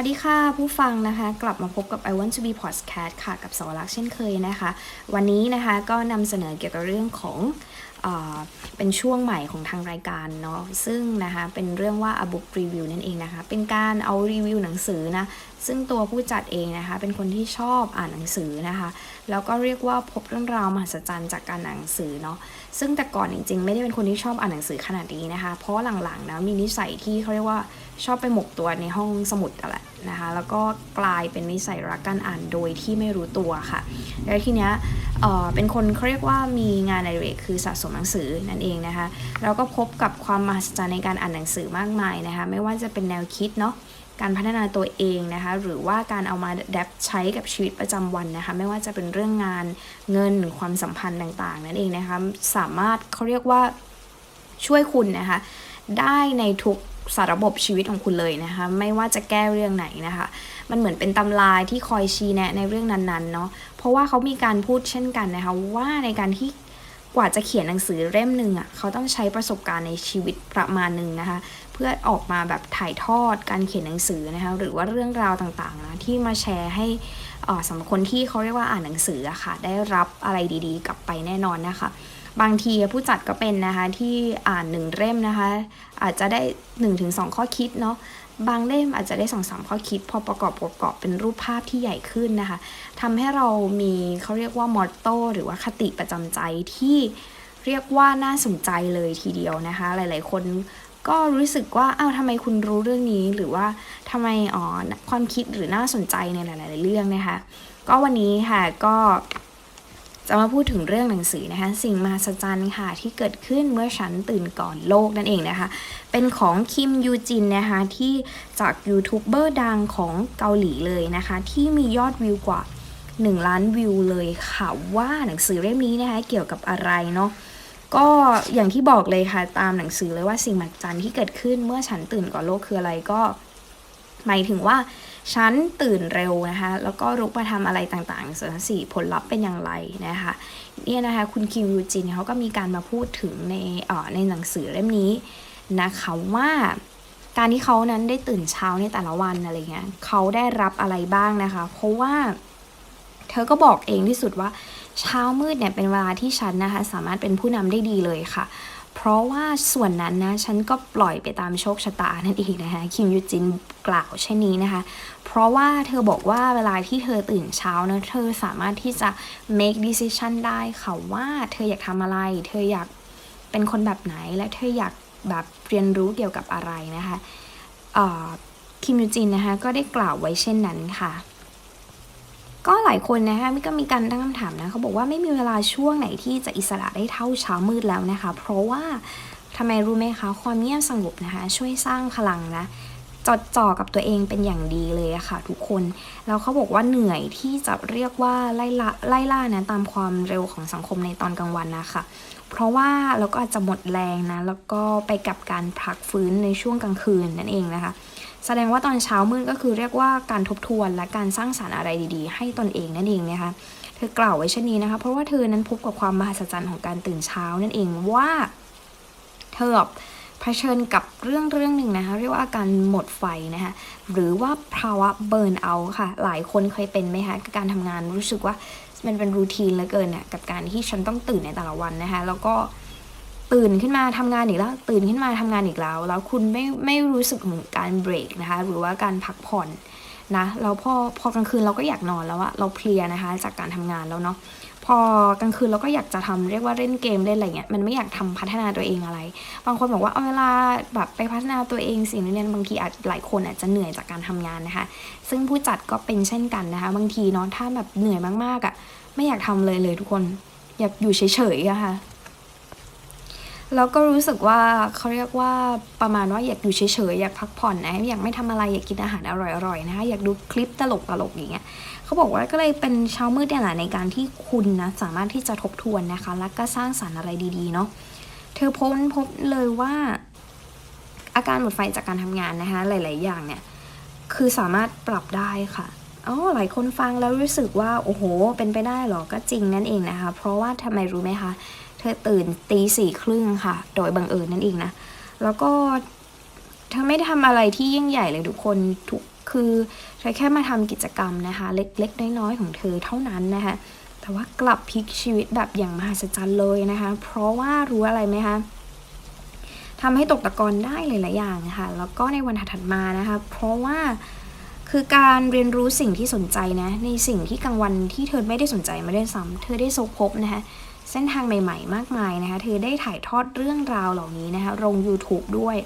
วัสดีค่ะผู้ฟังนะคะ กลับมาพบกับ I Want to be podcast ค่ะ กับสวรักษ์เช่นเคยนะคะ วันนี้นะคะก็นำเสนอเกี่ยวกับเรื่องของเออเป็นช่วงใหม่ของทางรายการเนาะซึ่งนะคะเป็นเรื่องว่า a book review นั่นเองนะคะ เป็นการเอารีวิวหนังสือนะซึ่งตัวผู้จัดเองนะคะ เป็นคนที่ชอบอ่านหนังสือนะคะ แล้วก็เรียกว่าพบเรื่องราวมหัศจรรย์จากการอ่านหนังสือเนาะซึ่งแต่ก่อนจริงๆ ไม่ได้เป็นคนที่ชอบอ่านหนังสือขนาดนี้นะคะ เพราะหลังๆนะมีนิสัยที่เขาเรียกว่าชอบไปหมกตัวในห้องสมุดอะไรนะคะแล้วก็กลายเป็นนิสัยรักการอ่านโดยที่ไม่รู้ตัวค่ะ แล้วทีเนี้ยเออเป็นคนเขาเรียกว่ามีงานในเรกคือสะสมหนังสือนั่นเองนะคะแล้วก็พบกับความมหัศจรรย์ในการอ่านหนังสือมากมายนะคะ ไม่ว่าจะเป็นแนวคิดเนาะ การพัฒนาตัวเองนะคะ หรือว่าการเอามาดับใช้กับชีวิตประจำวันนะคะ ไม่ว่าจะเป็นเรื่องงานเงินความสัมพันธ์ต่างๆ นั่นเองนะคะ สามารถเขาเรียกว่าช่วยคุณนะคะ ได้ในทุกสารบบชีวิตของคุณเลยนะคะ ไม่ว่าจะแก้เรื่องไหนนะคะ มันเหมือนเป็นตำรายที่คอยชี้แนะในเรื่องนั้นๆเนาะเพราะว่าเขามีการพูดเช่นกันนะคะว่าในการที่กว่าจะเขียนหนังสือเล่มหนึ่งอะ่ะเขาต้องใช้ประสบการณ์ในชีวิตประมาณหนึ่งนะคะ พื่อออกมาแบบถ่ายทอดการเขียนหนังสือนะคะหรือว่าเรื่องราวต่างๆนะที่มาแชร์ให้สำหรับคนที่เขาเรียกว่าอ่านหนังสืออะค่ะได้รับอะไรดีๆ กลับไปแน่นอนนะคะ บางทีผู้จัดก็เป็นนะคะที่อ่านหนึ่งเล่มนะคะ อาจจะได้ 1-2 ข้อคิดเนาะบางเล่มอาจจะได้2-3ข้อคิด พอประกอบประกอบเป็นรูปภาพที่ใหญ่ขึ้นนะคะทำให้เรามีเขาเรียกว่ามอตโต้หรือว่าคติประจำใจที่เรียกว่าน่าสนใจเลยทีเดียวนะคะ หลายๆ คน ก็รู้สึกว่าอ้าวทำไมคุณรู้เรื่องนี้ หรือว่าทำไมอ๋อความคิดหรือน่าสนใจในหลาย ๆ เรื่องนะคะ ก็วันนี้ค่ะก็จะมาพูดถึงเรื่องหนังสือนะคะ สิ่งมหัศจรรย์ค่ะ ที่เกิดขึ้นเมื่อฉันตื่นก่อนโลกนั่นเองนะคะ เป็นของคิมยูจินนะคะ ที่จากยูทูบเบอร์ดังของเกาหลีเลยนะคะ ที่มียอดวิวกว่า 1 ล้านวิวเลยค่ะว่าหนังสือเล่มนี้นะคะ เกี่ยวกับอะไรเนาะ ก็อย่างที่บอกเลยค่ะตามหนังสือเลยว่าสิ่งมหัศจรรย์ที่เกิดขึ้นเมื่อฉันตื่นก่อนโลกคืออะไรก็หมายถึงว่าฉันตื่นเร็วนะคะแล้วก็รุกมาทำอะไรต่างๆส่วนสี่ผลลัพธ์เป็นอย่างไรนะคะเนี่ยนะคะคุณคิมยูจินเขาก็มีการมาพูดถึงในเอ่อในหนังสือเล่มนี้นะคะว่าการที่เขานั้นได้ตื่นเช้าในแต่ละวันอะไรเงี้ยเขาได้รับอะไรบ้างนะคะ เพราะว่าเธอก็บอกเองที่สุดว่า เช้ามืดเนี่ยเป็นเวลาที่ฉันนะคะสามารถเป็นผู้นำได้ดีเลยค่ะ เพราะว่าส่วนนั้นนะฉันก็ปล่อยไปตามโชคชะตานั่นเองนะคะคิมยูจินกล่าวเช่นนี้นะคะ เพราะว่าเธอบอกว่าเวลาที่เธอตื่นเช้านะเธอสามารถที่จะ make decision ได้ค่ะว่าเธออยากทำอะไร เธออยากเป็นคนแบบไหนและเธออยากแบบเรียนรู้เกี่ยวกับอะไรนะคะคิมยูจินนะคะก็ได้กล่าวไว้เช่นนั้นค่ะ ก็หลายคนนะคะมิก็มีการตั้งคำถามนะเขาบอกว่าไม่มีเวลาช่วงไหนที่จะอิสระได้เท่าเช้ามืดแล้วนะคะ เพราะว่าทำไมรู้ไหมคะความเงียบสงบนะคะ ช่วยสร้างพลังนะจดจ่อกับตัวเองเป็นอย่างดีเลยอะค่ะ ทุกคน แล้วเขาบอกว่าเหนื่อยที่จะเรียกว่าไล่ล่าไล่ล่านะตามความเร็วของสังคมในตอนกลางวันนะคะเพราะว่าเราก็อาจจะหมดแรงนะ แล้วก็ไปกับการพักฟื้นในช่วงกลางคืนนั่นเองนะคะ แสดงว่าตอนเช้ามืดก็คือเรียกว่าการทบทวนและการสร้างสารรค์อะไรดีๆ ให้ตนเองนั่นเองนะคะเธอกล่าวไว้เช่นนี้นะคะ เพราะว่าเธอนั้นพบกับความมหัศจรรย์ของการตื่นเช้านั่นเองว่าเธอเผชิญกับเรื่องเรื่องหนึ่งนะคะ เรียกว่าอาการหมดไฟนะคะหรือว่าภาวะเบิร์นเอาค่ะ หลายคนเคยเป็นไหมคะกับการทำงานรู้สึกว่ามันเป็นรูทีนเหลือเกินน่ะกับการที่ฉันต้องตื่นในแต่ละวันนะคะแล้วก็ ตื่นขึ้นมาทำงานอีกแล้ว ตื่นขึ้นมาทำงานอีกแล้ว แล้วคุณไม่ไม่รู้สึกถึงการเบรกนะคะ หรือว่าการพักผ่อนนะแล้วพอพอกลางคืนเราก็อยากนอนแล้วอะเราเพลียนะคะ จากการทำงานแล้วเนาะพอกลางคืนเราก็อยากจะทำเรียกว่าเล่นเกมเล่นอะไรเงี้ยมันไม่อยากทำพัฒนาตัวเองอะไร บางคนบอกว่าเอาเวลาแบบไปพัฒนาตัวเองสิ่งนี้บางทีอาจหลายคนอาจจะเหนื่อยจากการทำงานนะคะ ซึ่งผู้จัดก็เป็นเช่นกันนะคะ บางทีเนาะถ้าแบบเหนื่อยมากๆอะไม่อยากทำเลยเลยทุกคนอยากอยู่เฉยๆอะค่ะ แล้วก็รู้สึกว่าเขาเรียกว่าประมาณว่าอยากอยู่เฉยๆอยากพักผ่อนนะอยากไม่ทำอะไรอยากกินอาหารอร่อยๆนะคะอยากดูคลิปตลกๆอย่างเงี้ยเขาบอกว่าก็เลยเป็นเช้ามืดเนี่ยแหละในการที่คุณนะสามารถที่จะทบทวนนะคะ แล้วก็สร้างสารรค์อะไรดีๆเนาะเธอพบพบเลยว่า อาการหมดไฟจากการทำงานนะคะ หลาย ๆ อย่างเนี่ยคือสามารถปรับได้ค่ะอ๋อหลายคนฟังแล้วรู้สึกว่าโอ้โห เป็นไปได้เหรอก็จริงนั่นเองนะคะ เพราะว่าทำไมรู้ไหมคะ เธอตื่นตีสี่ครึ่งค่ะ โดยบังเอิญนั่นเองนะ แล้วก็เธอไม่ทำอะไรที่ยิ่งใหญ่เลยทุกคนทุกคือเธอแค่มาทำกิจกรรมนะคะ เล็กๆน้อยๆของเธอเท่านั้นนะคะ แต่ว่ากลับพลิกชีวิตแบบอย่างมหัศจรรย์เลยนะคะ เพราะว่ารู้อะไรไหมคะทำให้ตกตะกอนได้หลายๆอย่างค่ะแล้วก็ในวันถัดมานะคะ เพราะว่าคือการเรียนรู้สิ่งที่สนใจนะ ในสิ่งที่กลางวันที่เธอไม่ได้สนใจไม่ได้ซ้ำเธอได้พบพบนะคะ เส้นทางใหม่ ๆ มากมายนะคะเธอได้ถ่ายทอดเรื่องราวเหล่านี้นะคะลง YouTube ด้วย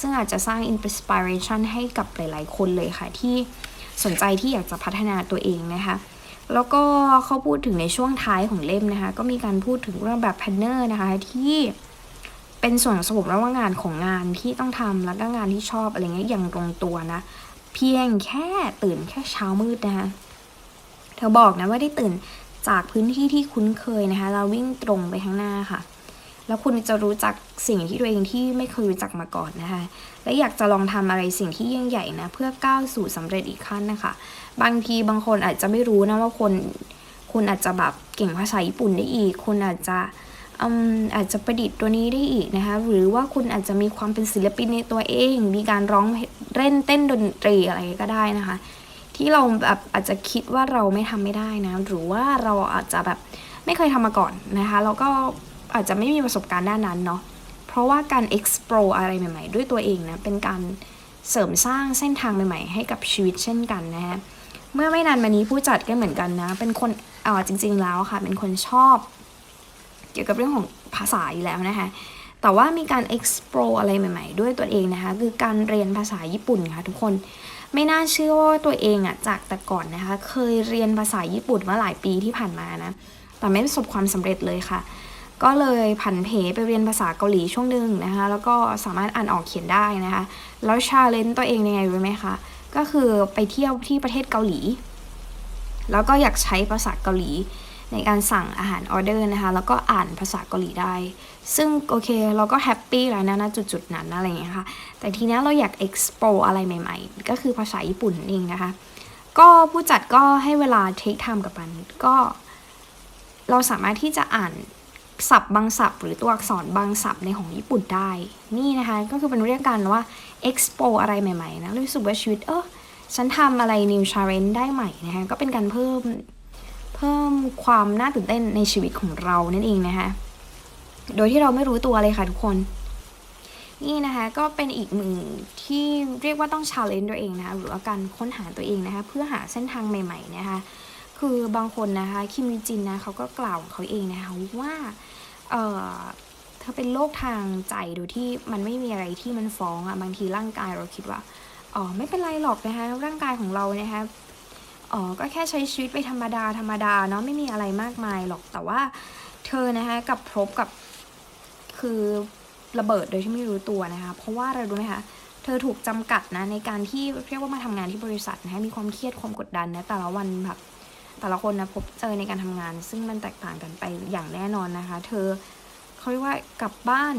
ซึ่งอาจจะสร้าง inspiration ให้กับหลาย ๆ คนเลยค่ะ ที่สนใจที่อยากจะพัฒนาตัวเองนะคะแล้วก็เขาพูดถึงในช่วงท้ายของเล่มนะคะ ก็มีการพูดถึงเรื่องแบบ planner นะคะที่เป็นส่วนผสมระหว่างงานของงานที่ต้องทำแล้วก็งานที่ชอบอะไรเงี้ยอย่างตรงตัวนะ เพียงแค่ตื่นแค่เช้ามืดนะคะเธอบอกนะว่าได้ตื่น จากพื้นที่ที่คุ้นเคยนะคะ เราวิ่งตรงไปข้างหน้าค่ะ แล้วคุณจะรู้จักสิ่งที่ตัวเองที่ไม่เคยรู้จักมาก่อนนะคะ และอยากจะลองทำอะไรสิ่งที่ยิ่งใหญ่นะเพื่อก้าวสู่สำเร็จอีกขั้นนะคะ บางทีบางคนอาจจะไม่รู้นะว่าคนคุณอาจจะแบบเก่งภาษาญี่ปุ่นได้อีก คุณอาจจะอืมอาจจะประดิษฐ์ตัวนี้ได้อีกนะคะ หรือว่าคุณอาจจะมีความเป็นศิลปินในตัวเอง มีการร้องเล่นเต้นดนตรีอะไรก็ได้นะคะ ที่เราแบบอาจจะคิดว่าเราไม่ทำไม่ได้นะ หรือว่าเราอาจจะแบบไม่เคยทำมาก่อนนะคะแล้วก็อาจจะไม่มีประสบการณ์ด้านนั้นเนาะเพราะว่าการ explore อะไรใหม่ ๆ ด้วยตัวเองนะเป็นการเสริมสร้างเส้นทางใหม่ ๆ ให้กับชีวิตเช่นกันนะฮะเมื่อไม่นานมานี้ผู้จัดก็เหมือนกันนะ เป็นคนเออจริง ๆ แล้วค่ะ เป็นคนชอบ เกี่ยวกับเรื่องของภาษาอยู่แล้วนะคะ แต่ว่ามีการ explore อะไรใหม่ ๆ ด้วยตัวเองนะคะ คือการเรียนภาษาญี่ปุ่นค่ะทุกคน ไม่น่าเชื่อว่าตัวเองอะจากแต่ก่อนนะคะ เคยเรียนภาษาญี่ปุ่นมาหลายปีที่ผ่านมานะ แต่ไม่ประสบความสำเร็จเลยค่ะ ก็เลยผันเพไปเรียนภาษาเกาหลีช่วงหนึ่งนะคะ แล้วก็สามารถอ่านออกเขียนได้นะคะ แล้วชาเลนจ์ตัวเองยังไงรู้ไหมคะ ก็คือไปเที่ยวที่ประเทศเกาหลี แล้วก็อยากใช้ภาษาเกาหลี ในการสั่งอาหารออเดอร์นะคะ แล้วก็อ่านภาษาเกาหลีได้ ซึ่งโอเคเราก็แฮปปี้แล้วนะณจุดๆนั้นอะไรอย่างเงี้ยค่ะ แต่ทีนี้เราอยาก explore อะไรใหม่ ๆ ก็คือภาษาญี่ปุ่นเองนะคะ ก็ผู้จัดก็ให้เวลา take time กับมัน ก็ เราสามารถที่จะอ่านศัพท์บางศัพท์ หรือตัวอักษรบางศัพท์ในของญี่ปุ่นได้ นี่นะคะก็คือเป็นเรียกกันว่า explore อะไรใหม่ๆนะรู้สึกว่าชีวิตเออฉันทำอะไร new challenge ได้ใหม่นะคะก็เป็นการเพิ่ม เพิ่มความน่าตื่นเต้นในชีวิตของเรานั่นเองนะคะโดยที่เราไม่รู้ตัวเลยค่ะทุกคน นี่นะคะก็เป็นอีกหนึ่งที่เรียกว่าต้อง challenge ตัวเองนะคะหรือว่าการค้นหาตัวเองนะคะเพื่อหาเส้นทางใหม่ๆนะคะคือบางคนนะคะคิมมิจินนะเขาก็กล่าวของเขาเองนะคะว่าเออเธอเป็นโรคทางใจโดยที่มันไม่มีอะไรที่มันฟ้องอะบางทีร่างกายเราคิดว่าอ๋อไม่เป็นไรหรอกนะคะร่างกายของเรานะคะ อ๋อก็แค่ใช้ชีวิตไปธรรมดาธรรมดาเนาะไม่มีอะไรมากมายหรอกแต่ว่าเธอนะคะกับพบกับคือระเบิดโดยที่ไม่รู้ตัวนะคะ เพราะว่าอะไรรู้ไหมคะเธอถูกจำกัดนะในการที่เรียกว่ามาทำงานที่บริษัทนะคะมีความเครียดความกดดันนะแต่ละวันแบบแต่ละคนนะพบเจอในการทำงาน ซึ่งมันแตกต่างกันไปอย่างแน่นอนนะคะ เธอเขาเรียกว่ากลับบ้าน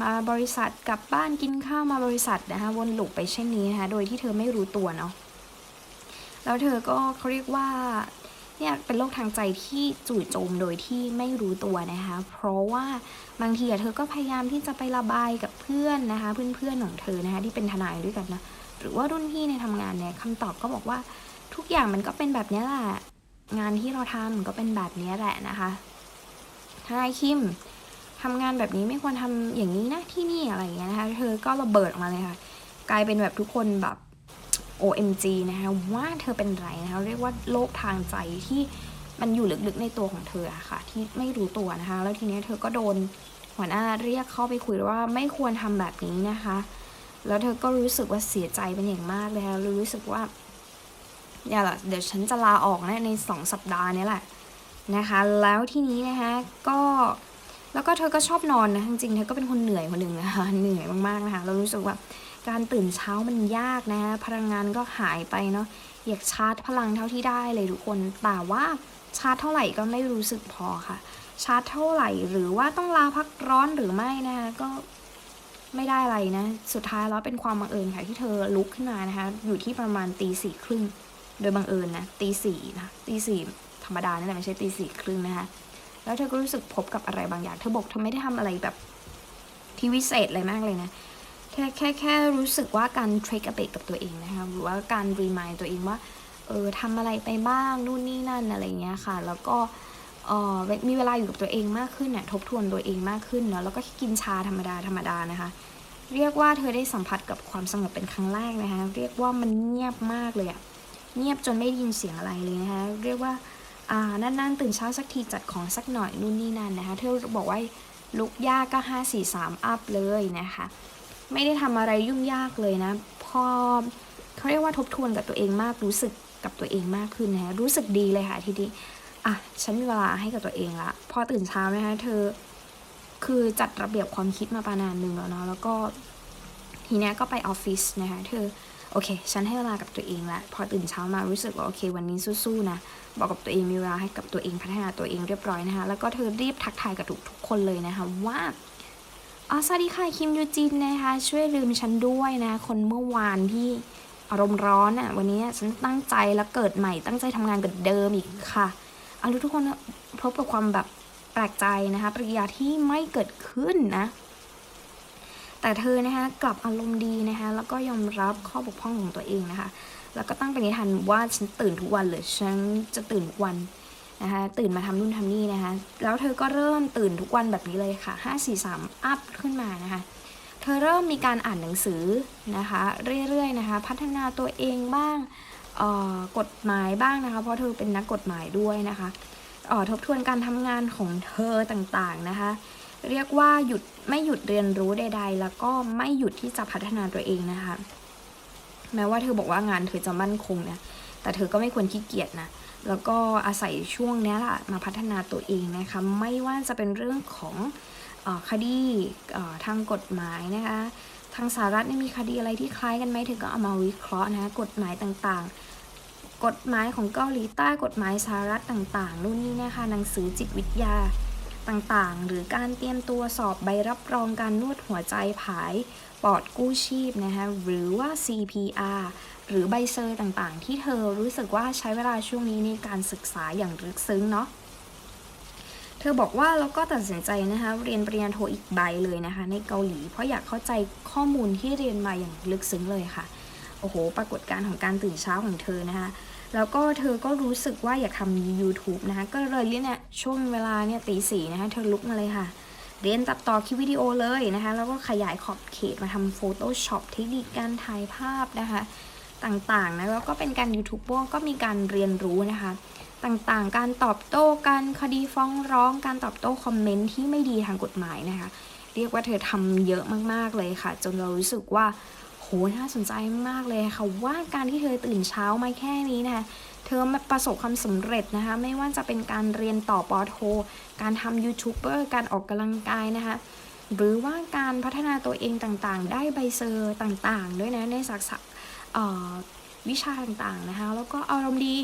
มาบริษัทกลับบ้านกินข้าวมาบริษัทนะคะวนลูปไปเช่นนี้นะคะโดยที่เธอไม่รู้ตัวเนาะ แล้วเธอก็เขาเรียกว่าเนี่ยเป็นโรคทางใจที่จู่โจมโดยที่ไม่รู้ตัวนะคะ เพราะว่าบางทีเธอก็พยายามที่จะไประบายกับเพื่อนนะคะ เพื่อนๆของเธอนะคะที่เป็นทนายด้วยกันนะหรือว่ารุ่นพี่ในทำงานเนี่ยคำตอบก็บอกว่าทุกอย่างมันก็เป็นแบบนี้แหละงานที่เราทำก็เป็นแบบนี้แหละนะคะทนายคิมทำงานแบบนี้ไม่ควรทำอย่างนี้นะที่นี่อะไรอย่างเงี้ยนะคะ เธอก็ระเบิดออกมาเลยค่ะ กลายเป็นแบบทุกคนแบบ OMG นะคะว่าเธอเป็นไรนะคะเรียกว่าโรคทางใจที่มันอยู่ลึกๆในตัวของเธอค่ะ ที่ไม่รู้ตัวนะคะ แล้วทีนี้เธอก็โดนหัวหน้าเรียกเข้าไปคุยว่าไม่ควรทำแบบนี้นะคะ แล้วเธอก็รู้สึกว่าเสียใจเป็นอย่างมากเลยค่ะรู้สึกว่าเนี่ยแหละเดี๋ยวฉันจะลาออกนะในสองสัปดาห์นี้แหละนะคะ แล้วทีนี้นะคะก็แล้วก็เธอก็ชอบนอนนะจริงๆเธอก็เป็นคนเหนื่อยคนหนึ่งนะคะเหนื่อยมากๆนะคะเรารู้สึกว่า การตื่นเช้ามันยากนะพลังงานก็หายไปเนาะอยากชาร์จพลังเท่าที่ได้เลยทุกคน แต่ว่าชาร์จเท่าไหร่ก็ไม่รู้สึกพอค่ะ ชาร์จเท่าไหร่หรือว่าต้องลาพักร้อนหรือไม่นะคะก็ไม่ได้อะไรนะ สุดท้ายแล้วเป็นความบังเอิญค่ะที่เธอลุกขึ้นมานะคะ อยู่ที่ประมาณตีสี่ครึ่ง โดยบังเอิญนะตีสี่นะตีสี่ธรรมดานี่แหละไม่ใช่ตีสี่ครึ่งนะคะ แล้วเธอก็รู้สึกพบกับอะไรบางอย่าง เธอบอกเธอไม่ได้ทำอะไรแบบที่วิเศษอะไรมากเลยนะ แค่แค่แค่รู้สึกว่าการ take a break กับตัวเองนะคะหรือว่าการ remind ตัวเองว่าเออทำอะไรไปบ้างนู่นนี่นั่นอะไรเงี้ยค่ะ แล้วก็เออมีเวลาอยู่กับตัวเองมากขึ้นเนี่ยทบทวนตัวเองมากขึ้นเนาะแล้วก็กินชาธรรมดาธรรมดานะคะ เรียกว่าเธอได้สัมผัสกับความสงบเป็นครั้งแรกนะคะ เรียกว่ามันเงียบมากเลยอะเงียบจนไม่ได้ยินเสียงอะไรเลยนะคะ เรียกว่าอ่านั่นๆตื่นเช้าสักทีจัดของสักหน่อยนู่นนี่นั่นนะคะ เธอบอกว่าลุกยากก็ห้าสี่สามอัพเลยนะคะ ไม่ได้ทำอะไรยุ่งยากเลยนะพอเขาเรียกว่าทบทวนกับตัวเองมากรู้สึกกับตัวเองมากขึ้นนะรู้สึกดีเลยค่ะทีนี้อะฉันมีเวลาให้กับตัวเองละพอตื่นเช้านะคะเธอคือจัดระเบียบความคิดมาประมาณหนึ่งแล้วเนาะแล้วก็ทีเนี้ยก็ไปออฟฟิศนะคะเธอโอเค ฉันให้เวลากับตัวเองละพอตื่นเช้ามารู้สึกว่าโอเค วันนี้สู้ๆนะบอกกับตัวเองมีเวลาให้กับตัวเองพัฒนาตัวเองเรียบร้อยนะคะแล้วก็เธอรีบทักทายกับทุกๆคนเลยนะคะว่า อ๋อสวัสดีค่ะ คิมยูจินนะคะ ช่วยลืมฉันด้วยนะ คนเมื่อวานที่อารมณ์ร้อนอะ่ะ วันนี้ฉันตั้งใจแล้วเกิดใหม่ ตั้งใจทำงานกับเดิมอีกค่ะเอาทุกคนพบกับความแบบแปลกใจนะคะปริยาที่ไม่เกิดขึ้นนะ แต่เธอนะคะกลับอารมณ์ดีนะคะแล้วก็ยอมรับข้อบกพร่องของตัวเองนะคะ แล้วก็ตั้งปณิธานว่าฉันตื่นทุกวันเลยฉันจะตื่นทุกวัน นะคะ ตื่นมาทำนู่นทำนี่นะคะ แล้วเธอก็เริ่มตื่นทุกวันแบบนี้เลยค่ะ 5 4 3 อัพขึ้นมานะคะ เธอเริ่มมีการอ่านหนังสือนะคะ เรื่อยๆนะคะ พัฒนาตัวเองบ้างกฎหมายบ้างนะคะ เพราะเธอเป็นนักกฎหมายด้วยนะคะทบทวนการทำงานของเธอต่างๆนะคะ เรียกว่าหยุดไม่หยุดเรียนรู้ใด ๆ แล้วก็ไม่หยุดที่จะพัฒนาตัวเองนะคะ แม้ว่าเธอบอกว่างานเธอจะมั่นคงนะแต่เธอก็ไม่ควรขี้เกียจนะ แล้วก็อาศัยช่วงนี้แหละมาพัฒนาตัวเองนะคะไม่ว่าจะเป็นเรื่องของอคดีทางกฎหมายนะคะทางสหรัฐนี่มีคดีอะไรที่คล้ายกันไหมเธอก็เอามาวิเคราะห์นะะกฎหมายต่างๆ กฎหมายของเกาหลีใต้กฎหมายสหรัฐต่างๆนู่นนี่นะคะหนังสือจิตวิทยาต่างๆ หรือการเตรียมตัวสอบใบรับรองการนวดหัวใจผายปอดกู้ชีพนะคะหรือว่า CPR หรือใบเซอร์ต่างๆ ที่เธอรู้สึกว่าใช้เวลาช่วงนี้ในการศึกษาอย่างลึกซึ้งเนาะเธอบอกว่าแล้วก็ตัดสินใจนะคะเรียนปริญญาโทอีกใบเลยนะคะ ในเกาหลี เพราะอยากเข้าใจข้อมูลที่เรียนมาอย่างลึกซึ้งเลยค่ะโอ้โห ปรากฏการของการตื่นเช้าของเธอนะคะแล้วก็เธอก็รู้สึกว่าอยากทำ YouTube นะคะก็เลยเนี่ยช่วงเวลาเนี่ยตีสี่นะคะเธอลุกมาเลยค่ะ เรียนตัดต่อคลิปวิดีโอเลยนะคะ แล้วก็ขยายขอบเขตมาทำ Photoshop เทคนิคการถ่ายภาพนะคะ ต่างๆนะแล้วก็เป็นการยูทูบเบอร์ก็มีการเรียนรู้นะคะ ต่างๆ การตอบโต้การคดีฟ้องร้อง การตอบโต้คอมเมนต์ที่ไม่ดีทางกฎหมายนะคะ เรียกว่าเธอทำเยอะมากๆเลยค่ะ จนเรารู้สึกว่าโหน่าสนใจมากเลยค่ะว่าการที่เธอตื่นเช้ามาแค่นี้นะคะเธอประสบความสำเร็จนะคะ ไม่ว่าจะเป็นการเรียนต่อปอโท การทำยูทูบเบอร์การออกกำลังกายนะคะหรือว่าการพัฒนาตัวเองต่างๆ ได้ใบเซอร์ต่างๆ ด้วยนะในศักษะ วิชาต่างๆนะคะ แล้วก็อารมณ์ดี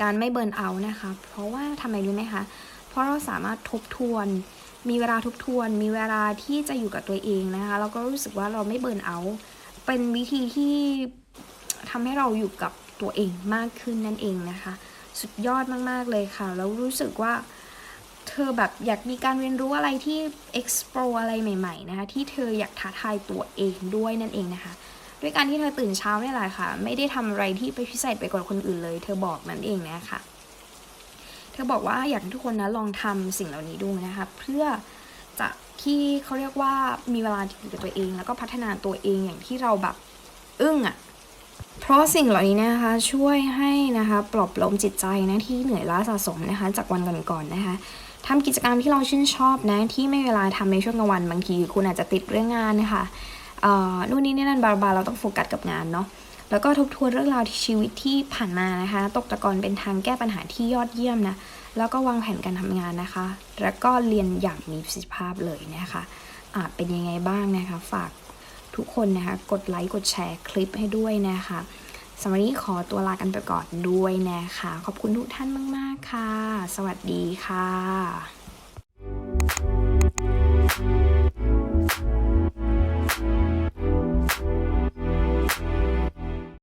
การไม่เบิร์นเอานะคะ เพราะว่าทำไมรู้ไหมคะ เพราะเราสามารถทบทวน มีเวลาทบทวน มีเวลาที่จะอยู่กับตัวเองนะคะ แล้วก็รู้สึกว่าเราไม่เบิร์นเอา เป็นวิธีที่ทำให้เราอยู่กับตัวเองมากขึ้นนั่นเองนะคะ สุดยอดมากๆเลยค่ะ แล้วรู้สึกว่าเธอแบบอยากมีการเรียนรู้อะไรที่ explore อะไรใหม่ ๆ นะคะ ที่เธออยากท้าทายตัวเองด้วยนั่นเองนะคะ ด้วยการที่เธอตื่นเช้านี่แหละค่ะ ไม่ได้ทำอะไรที่ไปพิเศษไปกว่าคนอื่นเลย เธอบอกนั่นเองนะคะเธอบอกว่าอยากให้ทุกคนนะลองทำสิ่งเหล่านี้ดูนะคะเพื่อจะที่เขาเรียกว่ามีเวลาอยู่กับตัวเอง แล้วก็พัฒนาตัวเองอย่างที่เราแบบอึ้งอะ่ะเพราะสิ่งเหล่านี้นะคะช่วยให้นะคะปลอบประโลมจิตใจนะที่เหนื่อยล้าสะสมนะคะจากวันก่อนๆนนะคะทำกิจกรรมที่เราชื่นชอบนะที่ไม่เวลาทำในช่วงกลางวันบางที คุณอาจจะติดเรื่องงานนะคะ นู่นนี่นี่นั่นบาร์บาเราต้องโฟกัสกับงานเนาะแล้วก็ทบทวนเรื่องราวที่ชีวิตที่ผ่านมานะคะ ตกตะกอนเป็นทางแก้ปัญหาที่ยอดเยี่ยมนะ แล้วก็วางแผนการทำงานนะคะ แล้วก็เรียนอย่างมีประสิทธิภาพเลยนะคะะเป็นยังไงบ้างนะคะ ฝากทุกคนนะคะ กดไลค์กดแชร์คลิปให้ด้วยนะคะสำหรับนี้ขอตัวลากันไปก่อนด้วยนะคะ ขอบคุณทุกท่านมาก ๆ ค่ะ สวัสดีค่ะ